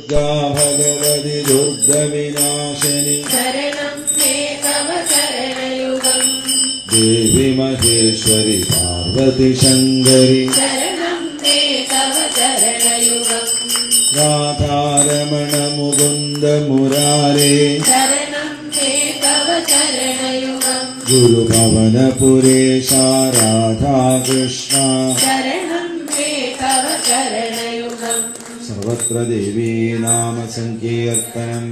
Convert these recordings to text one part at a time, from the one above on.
दुर्गा भगवति दुर्गविनाशिनि शरणं मे तव शरणयुगम्। देवि महेश्वरि पार्वति शङ्करि। शरणं मे तव शरणयुगम्। राधारमण मुकुन्द मुरारे। शरणं मे तव शरणयुगम्। गुरुभवनपुरेशा राधाकृष्ण। शरणं मे तव शरणयुगम् സർവത്രദേവേ നാമ. സങ്കീർത്തനം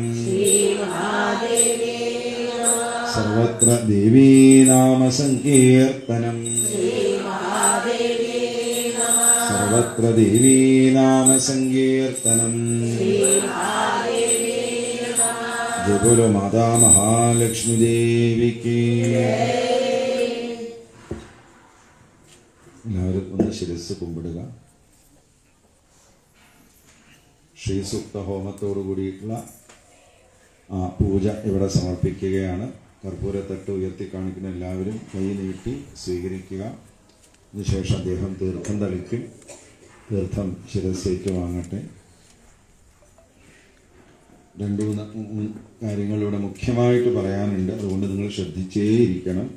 സർവത്ര ദേവീ നാമ. സങ്കീർത്തനം സർവത്ര ദേവീ നാമ. സങ്കീർത്തനം ജഗുരു മാതാ മഹാലക്ഷ്മി ദേവിക്ക് എല്ലാവരും ഒന്ന് ശിരസ് കുമ്പിടുക. ശ്രീസൂക്ത ഹോമത്തോടു കൂടിയിട്ടുള്ള ആ പൂജ ഇവിടെ സമർപ്പിക്കുകയാണ്. കർപ്പൂരത്തട്ട് ഉയർത്തി കാണിക്കുന്ന എല്ലാവരും കൈ നീട്ടി സ്വീകരിക്കുക. അതിനുശേഷം അദ്ദേഹം തീർത്ഥം തളിക്കും. തീർത്ഥം ശിരസേറ്റ് വാങ്ങട്ടെ. രണ്ട് മൂന്ന് കാര്യങ്ങളിലൂടെ മുഖ്യമായിട്ട് പറയാനുണ്ട്. അതുകൊണ്ട് നിങ്ങൾ ശ്രദ്ധിച്ചേ ഇരിക്കണം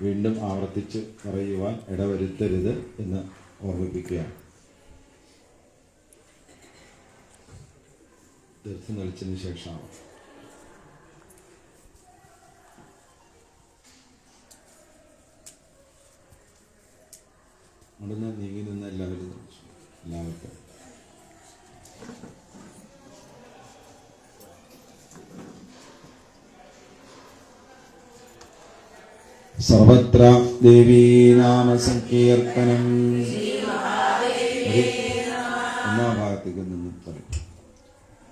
വീണ്ടും ആവർത്തിച്ച് പറയുവാൻ ഇടവരുത്തരുത് എന്ന് ഓർമ്മിപ്പിക്കുകയാണ്. തീർത്ഥം കളിച്ചതിന് ശേഷമാണ്. അവിടുന്ന് നീങ്ങി നിന്ന് എല്ലാവരും എല്ലാവർക്കും. സർവത്ര ദേവീനാമ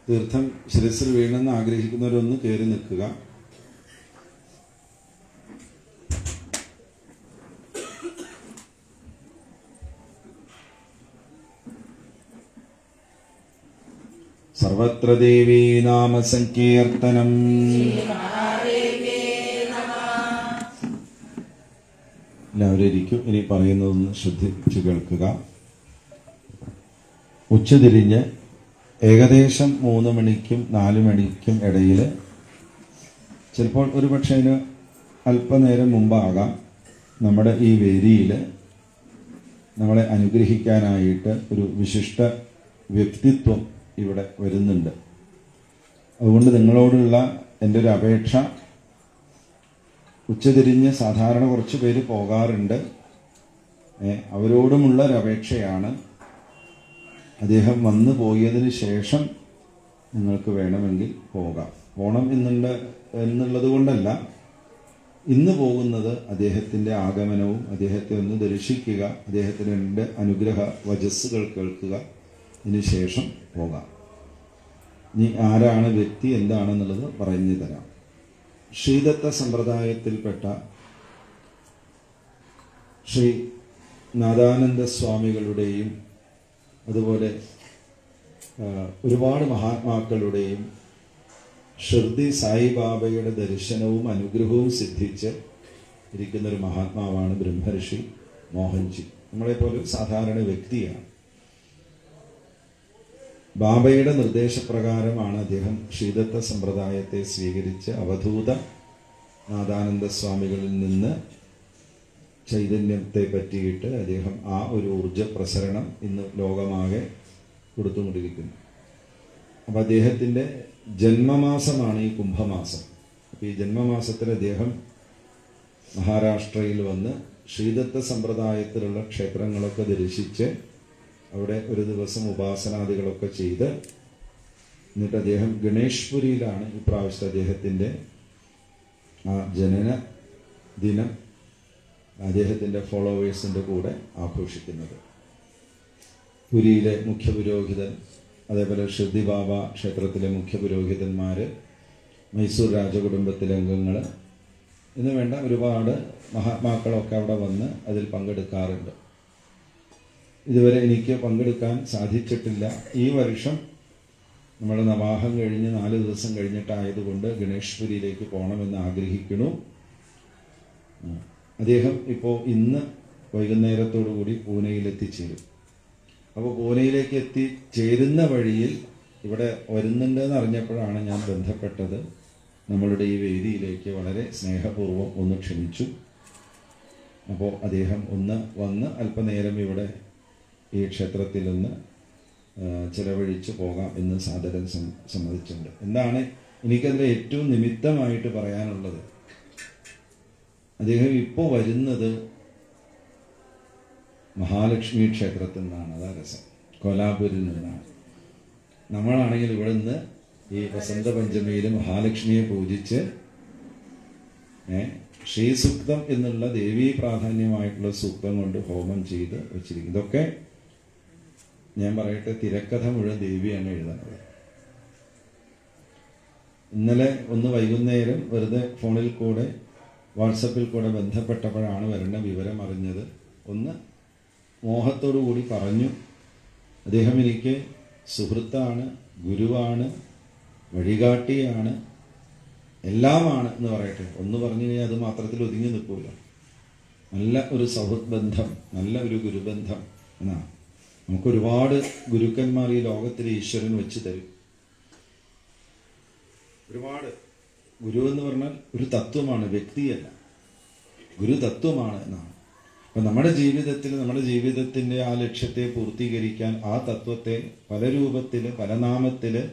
തീർത്ഥം ശിരസിൽ വീണെന്ന് ആഗ്രഹിക്കുന്നവരൊന്ന് കയറി നിൽക്കുക. സർവത്ര ദേവീനാമ സങ്കീർത്തനം. എല്ലാവരും ഇരിക്കും. ഇനി പറയുന്നതൊന്ന് ശ്രദ്ധിച്ചു കേൾക്കുക. ഉച്ചതിരിഞ്ഞ് ഏകദേശം മൂന്ന് മണിക്കും നാല് മണിക്കും ഇടയിൽ ചിലപ്പോൾ ഒരു പക്ഷേ അതിന് അല്പനേരം മുമ്പാകാം നമ്മുടെ ഈ വേദിയിൽ നമ്മളെ അനുഗ്രഹിക്കാനായിട്ട് ഒരു വിശിഷ്ട വ്യക്തിത്വം ഇവിടെ വരുന്നുണ്ട്. അതുകൊണ്ട് നിങ്ങളോടുള്ള എന്റെ ഒരു അപേക്ഷ ഉച്ചതിരിഞ്ഞ് സാധാരണ കുറച്ച് പേര് പോകാറുണ്ട്. അവരോടുമുള്ള ഒരു അപേക്ഷയാണ് അദ്ദേഹം വന്നു പോയതിന് ശേഷം നിങ്ങൾക്ക് വേണമെങ്കിൽ പോകാം. പോകണം എന്നുള്ള എന്നുള്ളത് കൊണ്ടല്ല ഇന്ന് പോകുന്നത് അദ്ദേഹത്തിന്റെ ആഗമനവും അദ്ദേഹത്തെ ഒന്ന് ദർശിക്കുക അദ്ദേഹത്തിന് രണ്ട് അനുഗ്രഹ വചസ്സുകൾ കേൾക്കുക ഇതിനു ശേഷം പോകാം. ഇനി ആരാണ് വ്യക്തി എന്താണെന്നുള്ളത് പറഞ്ഞു തരാം. ശ്രീദത്ത സമ്പ്രദായത്തിൽപ്പെട്ട ശ്രീ നാദാനന്ദ സ്വാമികളുടെയും അതുപോലെ ഒരുപാട് മഹാത്മാക്കളുടെയും ഷിർദി സായിബാബയുടെ ദർശനവും അനുഗ്രഹവും സിദ്ധിച്ച് ഇരിക്കുന്ന ഒരു മഹാത്മാവാണ് ബ്രഹ്മർഷി മോഹൻജി. നമ്മളെപ്പോലെ സാധാരണ വ്യക്തിയാണ്. ബാബയുടെ നിർദ്ദേശപ്രകാരമാണ് അദ്ദേഹം ശ്രീദത്ത സമ്പ്രദായത്തെ സ്വീകരിച്ച് അവധൂത നാദാനന്ദ സ്വാമികളിൽ നിന്ന് ചൈതന്യത്തെ പറ്റിയിട്ട് അദ്ദേഹം ആ ഒരു ഊർജ പ്രസരണം ഇന്ന് ലോകമാകെ കൊടുത്തുകൊണ്ടിരിക്കുന്നു. അപ്പം അദ്ദേഹത്തിന്റെ ജന്മമാസമാണ് ഈ കുംഭമാസം. അപ്പോൾ ഈ ജന്മമാസത്തിൽ അദ്ദേഹം മഹാരാഷ്ട്രയിൽ വന്ന് ശ്രീദത്ത സമ്പ്രദായത്തിലുള്ള ക്ഷേത്രങ്ങളൊക്കെ ദർശിച്ച് അവിടെ ഒരു ദിവസം ഉപാസനാദികളൊക്കെ ചെയ്ത് എന്നിട്ട് അദ്ദേഹം ഗണേഷ്പുരിയിലാണ് ഇപ്രാവശ്യത്തെ അദ്ദേഹത്തിന്റെ ആ ജനന ദിനം. അദ്ദേഹത്തിന്റെ ഫോളോവേഴ്സിന്റെ കൂടെ ആഘോഷിക്കുന്നത്. പുരിയിലെ മുഖ്യ പുരോഹിതൻ അതേപോലെ ഷിർദി ബാബ ക്ഷേത്രത്തിലെ മുഖ്യ പുരോഹിതന്മാർ മൈസൂർ രാജകുടുംബത്തിലെ അംഗങ്ങൾ എന്ന് വേണ്ട ഒരുപാട് മഹാത്മാക്കളൊക്കെ അവിടെ വന്ന് അതിൽ പങ്കെടുക്കാറുണ്ട്. ഇതുവരെ എനിക്ക് പങ്കെടുക്കാൻ സാധിച്ചിട്ടില്ല. ഈ വർഷം നമ്മൾ നവാഹം കഴിഞ്ഞ് നാല് ദിവസം കഴിഞ്ഞിട്ടായതുകൊണ്ട് ഗണേഷ്പുരിയിലേക്ക് പോകണമെന്ന് ആഗ്രഹിക്കുന്നു. അദ്ദേഹം ഇപ്പോൾ ഇന്ന് വൈകുന്നേരത്തോടു കൂടി പൂനെയിൽ എത്തിച്ചേരും അപ്പോൾ പൂനെയിലേക്ക് എത്തിച്ചേരുന്ന വഴിയിൽ ഇവിടെ വരുന്നുണ്ട് എന്ന് അറിഞ്ഞപ്പോഴാണ് ഞാൻ ബന്ധപ്പെട്ടത്. നമ്മളുടെ ഈ വേദിയിലേക്ക് വളരെ സ്നേഹപൂർവം ഒന്ന് ക്ഷണിച്ചു. അപ്പോൾ അദ്ദേഹം ഒന്ന് വന്ന് അല്പനേരം ഇവിടെ ഈ ക്ഷേത്രത്തിൽ ഒന്ന് ചിലവഴിച്ചു പോകാം എന്ന് സാദരം സം- സമ്മതിച്ചിട്ടുണ്ട്. എന്താണ് എനിക്കതിൽ ഏറ്റവും നിമിത്തമായിട്ട് പറയാനുള്ളത്? അദ്ദേഹം ഇപ്പോൾ വരുന്നത് മഹാലക്ഷ്മി ക്ഷേത്രത്തിൽ നിന്നാണ്. അതാ രസം. കോലാപൂരിൽ നിന്നാണ്. നമ്മളാണെങ്കിൽ ഇവിടെ നിന്ന് ഈ വസന്തപഞ്ചമിയിൽ മഹാലക്ഷ്മിയെ പൂജിച്ച് ശ്രീസൂക്തം എന്നുള്ള ദേവീ പ്രാധാന്യമായിട്ടുള്ള സൂക്തം കൊണ്ട് ഹോമം ചെയ്ത് വെച്ചിരിക്കും ഇതൊക്കെ ഞാൻ പറയട്ടെ തിരക്കഥ മുഴുവൻ ദേവിയാണ് എഴുതുന്നത്. ഇന്നലെ ഒന്ന് വൈകുന്നേരം വെറുതെ ഫോണിൽ കൂടെ വാട്സപ്പിൽ കൂടെ ബന്ധപ്പെട്ടപ്പോഴാണ് വരേണ്ട വിവരം അറിഞ്ഞത്. ഒന്ന് മോഹത്തോടു കൂടി പറഞ്ഞു അദ്ദേഹം എനിക്ക് സുഹൃത്താണ് ഗുരുവാണ് വഴികാട്ടിയാണ് എല്ലാമാണ് എന്ന് പറയട്ടെ. ഒന്ന് പറഞ്ഞു കഴിഞ്ഞാൽ അത് മാത്രത്തിൽ ഒതുങ്ങി നിൽക്കൂല. നല്ല ഒരു സൗഹൃദ് ബന്ധം നല്ല ഒരു ഗുരുബന്ധം എന്നാണ്. നമുക്ക് ഒരുപാട് ഗുരുക്കന്മാർ ഈ ലോകത്തിൽ ഈശ്വരൻ വെച്ച് തരും. ഒരുപാട്. ഗുരു എന്ന് പറഞ്ഞാൽ ഒരു തത്വമാണ് വ്യക്തിയല്ല. ഗുരു തത്വമാണ് എന്നാണ്. അപ്പൊ നമ്മുടെ ജീവിതത്തിൽ നമ്മുടെ ജീവിതത്തിന്റെ ആ ലക്ഷ്യത്തെ പൂർത്തീകരിക്കാൻ ആ തത്വത്തെ പല രൂപത്തിൽ പല നാമത്തിൽ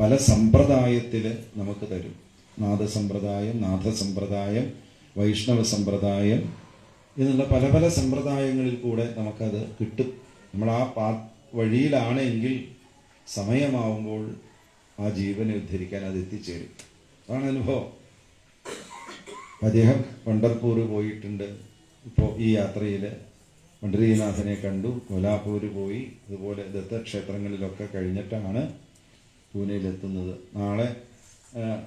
പല സമ്പ്രദായത്തിൽ നമുക്ക് തരും. നാദസമ്പ്രദായം നാഥസമ്പ്രദായം വൈഷ്ണവ സമ്പ്രദായം എന്നുള്ള പല പല സമ്പ്രദായങ്ങളിൽ കൂടെ നമുക്കത് കിട്ടും. നമ്മൾ ആ പാ വഴിയിലാണെങ്കിൽ സമയമാവുമ്പോൾ ആ ജീവനെ ഉദ്ധരിക്കാൻ അത് എത്തിച്ചേരും. അതാണ് അനുഭവം അദ്ദേഹം പണ്ടർപൂർ പോയിട്ടുണ്ട്. ഇപ്പോൾ ഈ യാത്രയിൽ പണ്ഡരീനാഥനെ കണ്ടു. കൊലാപൂർ പോയി. അതുപോലെ ദത്തക്ഷേത്രങ്ങളിലൊക്കെ കഴിഞ്ഞിട്ടാണ് പൂനെയിലെത്തുന്നത്. നാളെ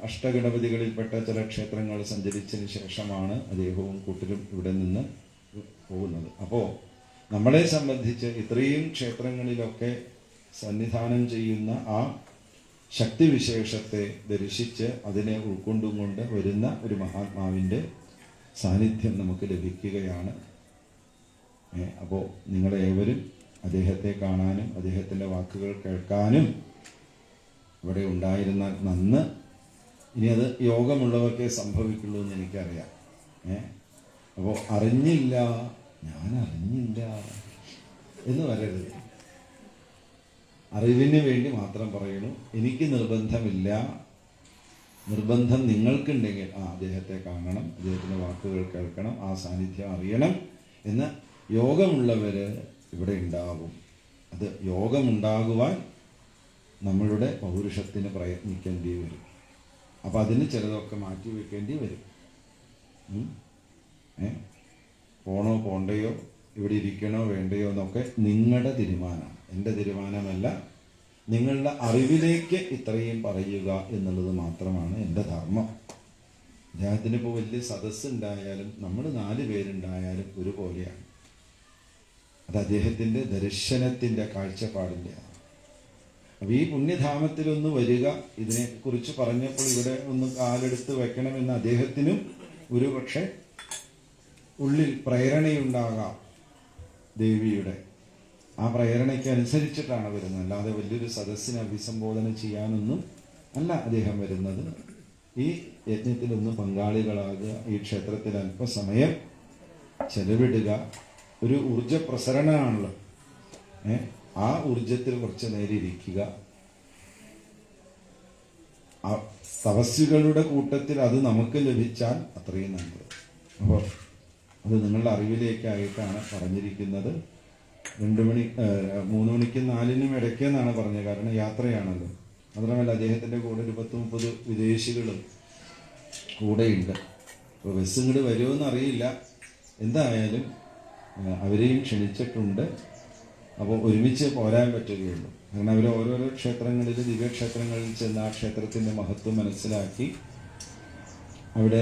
അഷ്ടഗണപതികളിൽപ്പെട്ട ചില ക്ഷേത്രങ്ങൾ സഞ്ചരിച്ചതിന് ശേഷമാണ് അദ്ദേഹവും കൂട്ടിലും ഇവിടെ നിന്ന് പോകുന്നത്. അപ്പോൾ നമ്മളെ സംബന്ധിച്ച് ഇത്രയും ക്ഷേത്രങ്ങളിലൊക്കെ സന്നിധാനം ചെയ്യുന്ന ആ ശക്തിവിശേഷത്തെ ദർശിച്ച് അതിനെ ഉൾക്കൊണ്ടും കൊണ്ട് വരുന്ന ഒരു മഹാത്മാവിന്റെ സാന്നിധ്യം നമുക്ക് ലഭിക്കുകയാണ്. അപ്പോൾ നിങ്ങളെ ഏവരും അദ്ദേഹത്തെ കാണാനും അദ്ദേഹത്തിന്റെ വാക്കുകൾ കേൾക്കാനും ഇവിടെ ഉണ്ടായിരുന്നാൽ നന്ന് ഇനി അത് യോഗമുള്ളവർക്കേ സംഭവിക്കുള്ളൂ എന്ന് എനിക്കറിയാം. ഏ അപ്പോൾ അറിഞ്ഞില്ല ഞാൻ അറിഞ്ഞില്ല എന്ന് വരരുത്. അറിവിന് വേണ്ടി മാത്രം പറയുന്നു എനിക്ക് നിർബന്ധമില്ല. നിർബന്ധം നിങ്ങൾക്കുണ്ടെങ്കിൽ ആ അദ്ദേഹത്തെ കാണണം അദ്ദേഹത്തിന്റെ വാക്കുകൾ കേൾക്കണം ആ സാന്നിധ്യം അറിയണം എന്ന് യോഗമുള്ളവർ ഇവിടെ ഉണ്ടാകും അത് യോഗമുണ്ടാകുവാൻ നമ്മളുടെ പൗരുഷത്തിന് പ്രയത്നിക്കേണ്ടി വരും. അപ്പം അതിന് ചിലതൊക്കെ മാറ്റി വെക്കേണ്ടി വരും? ഏ? പോണോ പോണ്ടയോ ഇവിടെ ഇരിക്കണോ വേണ്ടയോ എന്നൊക്കെ നിങ്ങളുടെ തീരുമാനമാണ്. എന്റെ തീരുമാനമല്ല. നിങ്ങളുടെ അറിവിലേക്ക് ഇത്രയും പറയുക എന്നുള്ളത് മാത്രമാണ് എന്റെ ധർമ്മം. അദ്ദേഹത്തിന് ഇപ്പോൾ വലിയ സദസ് ഉണ്ടായാലും നമ്മൾ നാല് പേരുണ്ടായാലും ഒരുപോലെയാണ്. അത് അദ്ദേഹത്തിന്റെ ദർശനത്തിന്റെ കാഴ്ചപ്പാടിന്റെയാണ് അപ്പം ഈ പുണ്യധാമത്തിലൊന്ന് വരിക ഇതിനെക്കുറിച്ച് പറഞ്ഞപ്പോൾ ഇവിടെ ഒന്ന് കാലെടുത്ത് വെക്കണമെന്ന് അദ്ദേഹത്തിനും ഒരു പക്ഷെ ഉള്ളിൽ പ്രേരണയുണ്ടാകാം ദേവിയുടെ. ആ പ്രേരണയ്ക്ക് അനുസരിച്ചിട്ടാണ് വരുന്നത്. അല്ലാതെ വലിയൊരു സദസ്സിനെ അഭിസംബോധന ചെയ്യാനൊന്നും അല്ല അദ്ദേഹം വരുന്നത്. ഈ യജ്ഞത്തിൽ ഒന്ന് പങ്കാളികളാകുക ഈ ക്ഷേത്രത്തിൽ അല്പസമയം ചെലവിടുക ഒരു ഊർജ പ്രസരണമാണല്ലോ ആ ഊർജത്തിൽ കുറച്ച് നേരം ഇരിക്കുക. തപസ്സുകളുടെ കൂട്ടത്തിൽ അത് നമുക്ക് ലഭിച്ചാൽ അത്രയും നല്ലത്. അപ്പോൾ അത് നിങ്ങളുടെ അറിവിലേക്കായിട്ടാണ് പറഞ്ഞിരിക്കുന്നത്. രണ്ട് മണി മൂന്ന് മണിക്കും നാലിനും ഇടയ്ക്കെന്നാണ് പറഞ്ഞത്. കാരണം യാത്രയാണല്ലോ. മാത്രമല്ല അദ്ദേഹത്തിന്റെ കൂടെ ഒരു പത്ത് മുപ്പത് വിദേശികളും കൂടെയുണ്ട്. അപ്പോൾ ബസ് ഇങ്ങോട്ട് വരുമെന്ന് അറിയില്ല. എന്തായാലും അവരെയും ക്ഷണിച്ചിട്ടുണ്ട്. അപ്പോൾ ഒരുമിച്ച് പോരാൻ പറ്റുകയുള്ളൂ. കാരണം അവർ ഓരോരോ ക്ഷേത്രങ്ങളിൽ ദിവ്യക്ഷേത്രങ്ങളിൽ ചെന്ന് ആ ക്ഷേത്രത്തിന്റെ മഹത്വം മനസ്സിലാക്കി അവിടെ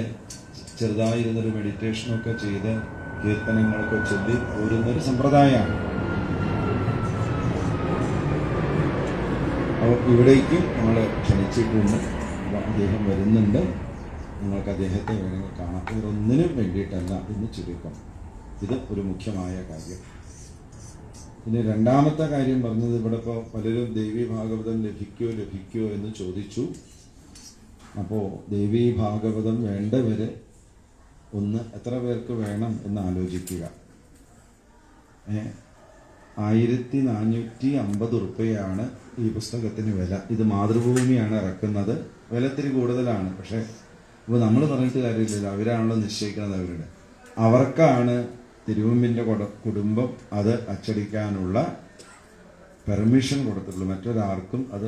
ചെറുതായിരുന്നൊരു മെഡിറ്റേഷനൊക്കെ ചെയ്ത് കീർത്തനങ്ങളൊക്കെ ചൊല്ലി പോരുന്നൊരു സമ്പ്രദായമാണ്. ഇവിടേക്കും നമ്മൾ ക്ഷണിച്ചിട്ടുണ്ട് അപ്പോൾ അദ്ദേഹം വരുന്നുണ്ട്. നിങ്ങൾക്ക് അദ്ദേഹത്തെ വേണമെങ്കിൽ കാണാം. ഇതൊന്നിനും വേണ്ടിയിട്ടല്ല എന്ന് ചുരുക്കം. ഇത് ഒരു മുഖ്യമായ കാര്യം. പിന്നെ രണ്ടാമത്തെ കാര്യം പറഞ്ഞത് ഇവിടെ ഇപ്പോൾ പലരും ദേവി ഭാഗവതം ലഭിക്കുമോ ലഭിക്കുമോ എന്ന് ചോദിച്ചു. അപ്പോൾ ദേവി ഭാഗവതം വേണ്ടവർ ഒന്ന് എത്ര പേർക്ക് വേണം എന്ന് ആലോചിക്കുക. ആയിരത്തി നാനൂറ്റി അമ്പത് ഉറുപ്പയാണ് ഈ പുസ്തകത്തിന് വില. ഇത് മാതൃഭൂമിയാണ് ഇറക്കുന്നത്. വില ഇത്തിരി കൂടുതലാണ്. പക്ഷെ ഇപ്പോൾ നമ്മൾ പറഞ്ഞിട്ട് കാര്യമില്ലല്ലോ. അവരാണല്ലോ നിശ്ചയിക്കുന്നത് അവരുടെ. അവർക്കാണ് തിരുവമ്പിന്റെ കുടുംബം അത് അച്ചടിക്കാനുള്ള പെർമിഷൻ കൊടുത്തിട്ടുള്ളൂ. മറ്റൊരാർക്കും അത്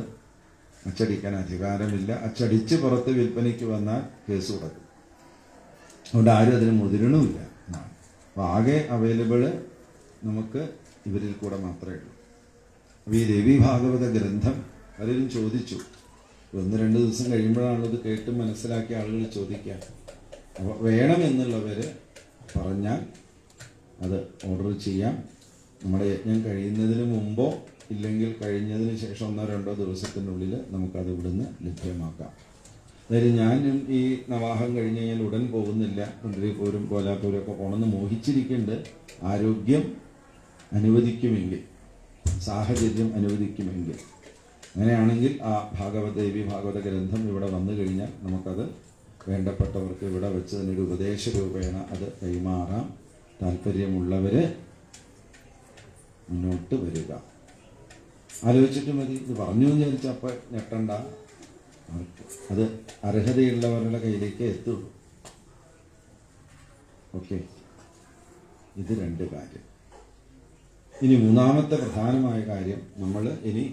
അച്ചടിക്കാൻ അധികാരമില്ല. അച്ചടിച്ച് പുറത്ത് വിൽപ്പനയ്ക്ക് വന്നാൽ കേസ് കൊടുക്കും. അതുകൊണ്ട് ആരും അതിന് മുതിരണമില്ല എന്നാണ്. അപ്പോൾ ആകെ അവൈലബിൾ നമുക്ക് ഇവരിൽ കൂടെ മാത്രമേ ഉള്ളൂ. അപ്പോൾ ഈ രവി ഭാഗവത ഗ്രന്ഥം പലരും ചോദിച്ചു. ഒന്ന് രണ്ട് ദിവസം കഴിയുമ്പോഴാണ് ഇത് കേട്ട് മനസ്സിലാക്കിയ ആളുകൾ ചോദിക്കുക. അപ്പോൾ വേണമെന്നുള്ളവർ പറഞ്ഞാൽ അത് ഓർഡർ ചെയ്യാം. നമ്മുടെ യജ്ഞം കഴിയുന്നതിന് മുമ്പോ ഇല്ലെങ്കിൽ കഴിഞ്ഞതിന് ശേഷം ഒന്നോ രണ്ടോ ദിവസത്തിനുള്ളിൽ നമുക്കത് ഇവിടുന്ന് ലഭ്യമാക്കാം. അതായത് ഞാനും ഈ നവാഹം കഴിഞ്ഞ് കഴിഞ്ഞാൽ ഉടൻ പോകുന്നില്ല. കുണ്ടരിപ്പൂരും കോലാപ്പൂരും ഒക്കെ പോകണമെന്ന് മോഹിച്ചിരിക്കുന്നുണ്ട്. ആരോഗ്യം അനുവദിക്കുമെങ്കിൽ സാഹചര്യം അനുവദിക്കുമെങ്കിൽ. അങ്ങനെയാണെങ്കിൽ ആ ഭാഗവതദേവി ഭാഗവത ഗ്രന്ഥം ഇവിടെ വന്നു കഴിഞ്ഞാൽ നമുക്കത് വേണ്ടപ്പെട്ടവർക്ക് ഇവിടെ വെച്ച് തന്നെ ഒരു ഉപദേശ രൂപേണ അത് കൈമാറാം. താല്പര്യമുള്ളവർ മുന്നോട്ട് വരിക. ആലോചിച്ചിട്ട് മതി. ഇത് പറഞ്ഞു എന്ന് വിചാരിച്ച അപ്പം ഞെട്ടണ്ട. അത് അർഹതയുള്ളവരുടെ കയ്യിലേക്ക് എത്തുള്ളൂ ഓക്കെ. ഇത് രണ്ട് കാര്യം. ഇനി മൂന്നാമത്തെ പ്രധാനമായ കാര്യം നമ്മൾ ഇനി